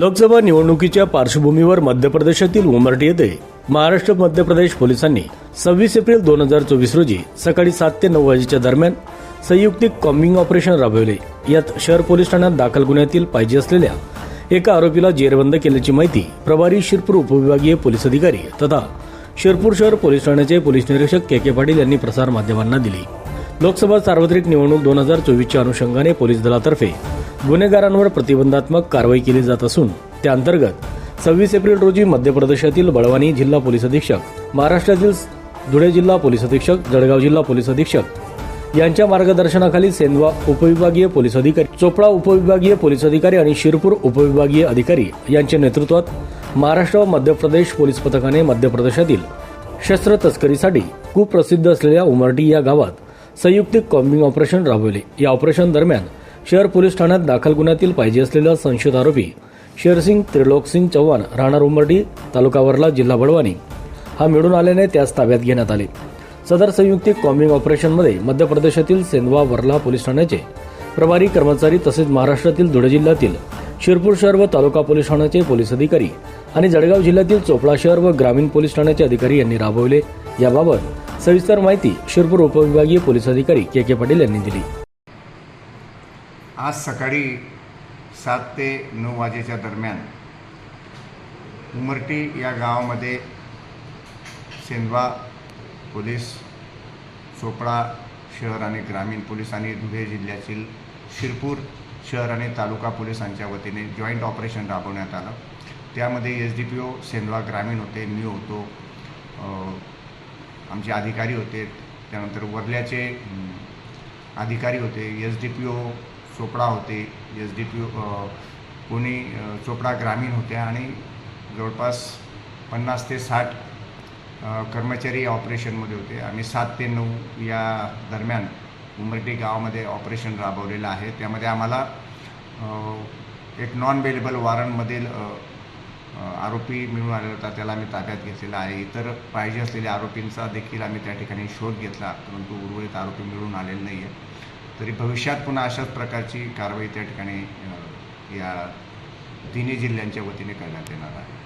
लोकसभा निवडणुकीच्या पार्श्वभूमीवर मध्य प्रदेशातील उमरटी येथे महाराष्ट्र मध्य प्रदेश पोलिसांनी सव्वीस एप्रिल दोन हजार चोवीस रोजी सकाळी सात ते नऊ वाजेच्या दरम्यान संयुक्तिक कॉम्बिंग ऑपरेशन राबवले. यात शहर पोलीस ठाण्यात दाखल गुन्ह्यातील पाहिजे असलेल्या एका आरोपीला जेरबंद केल्याची माहिती प्रभारी शिरपूर उपविभागीय पोलीस अधिकारी तथा शिरपूर शहर पोलीस ठाण्याचे पोलीस निरीक्षक के के पाटील यांनी प्रसारमाध्यमांना दिली. लोकसभा सार्वत्रिक निवडणूक दोन हजार चोवीसच्या अनुषंगाने पोलीस दलातर्फे गुन्हेगारांवर प्रतिबंधात्मक कारवाई केली जात असून त्याअंतर्गत सव्वीस एप्रिल रोजी मध्य प्रदेशातील बळवानी जिल्हा पोलीस अधीक्षक महाराष्ट्रातील धुळे जिल्हा पोलीस अधीक्षक जळगाव जिल्हा पोलीस अधीक्षक यांच्या मार्गदर्शनाखाली सेंदवा उपविभागीय पोलीस अधिकारी चोपडा उपविभागीय पोलीस अधिकारी आणि शिरपूर उपविभागीय अधिकारी यांच्या नेतृत्वात महाराष्ट्र व मध्य प्रदेश पोलीस पथकाने मध्य प्रदेशातील शस्त्र तस्करीसाठी खूप प्रसिद्ध असलेल्या उमरटी या गावात संयुक्तिक कॉम्बिंग ऑपरेशन राबवले. या ऑपरेशन दरम्यान शहर पोलीस ठाण्यात दाखल गुन्ह्यातील पाहिजे असलेला संशयित आरोपी शेरसिंग त्रिलोकसिंग चव्हाण राहणार उमरटी तालुकावरला जिल्हा बडवानी. हा मिळून आल्याने त्यास ताब्यात घेण्यात आले. सदर संयुक्तिक कॉम्बिंग ऑपरेशनमध्ये मध्य प्रदेशातील सेंदवा वर्ला पोलीस ठाण्याचे प्रभारी कर्मचारी तसेच महाराष्ट्रातील धुळे जिल्ह्यातील शिरपूर शहर व तालुका पोलीस ठाण्याचे पोलीस अधिकारी आणि जळगाव जिल्ह्यातील चोपडा शहर व ग्रामीण पोलीस ठाण्याचे अधिकारी यांनी राबवले. याबाबत सविस्तर माहिती शिरपूर उपविभागीय पोलीस अधिकारी के के पाटील यांनी दिली. आज सकाळी सात ते नऊ वाजेच्या दरम्यान उमरटी या गावामध्ये सेंदवा पोलीस चोपडा शहर आणि ग्रामीण पोलीस आणि धुळे जिल्ह्यातील शिरपूर शहर आणि तालुका पोलिसांच्या वतीने जॉईंट ऑपरेशन राबवण्यात आलं. त्यामध्ये S D P O Sendhwa ग्रामीण होते मी होतो आमचे अधिकारी होते त्यानंतर वर्ल्याचे अधिकारी होते S D P O Chopda होते एस डी पी कोणी चोपडा ग्रामीण होत्या आणि जवळपास पन्नास ते साठ कर्मचारी या ऑपरेशनमध्ये होते. आम्ही सात ते नऊ या दरम्यान उमरटी गावामध्ये ऑपरेशन राबवलेलं आहे. त्यामध्ये आम्हाला एक नॉन बेलेबल वॉरंटमधील आरोपी मिळून आलेला होता. त्याला आम्ही ताब्यात घेतलेला आहे. इतर पाहिजे असलेल्या आरोपींचा देखील आम्ही त्या ठिकाणी शोध घेतला परंतु उर्वरित आरोपी मिळून आलेले नाही आहे तरी भविष्यात पुन्हा अशाच प्रकारची कारवाई त्या ठिकाणी या तिन्ही जिल्ह्यांच्या वतीने करण्यात येणार आहे.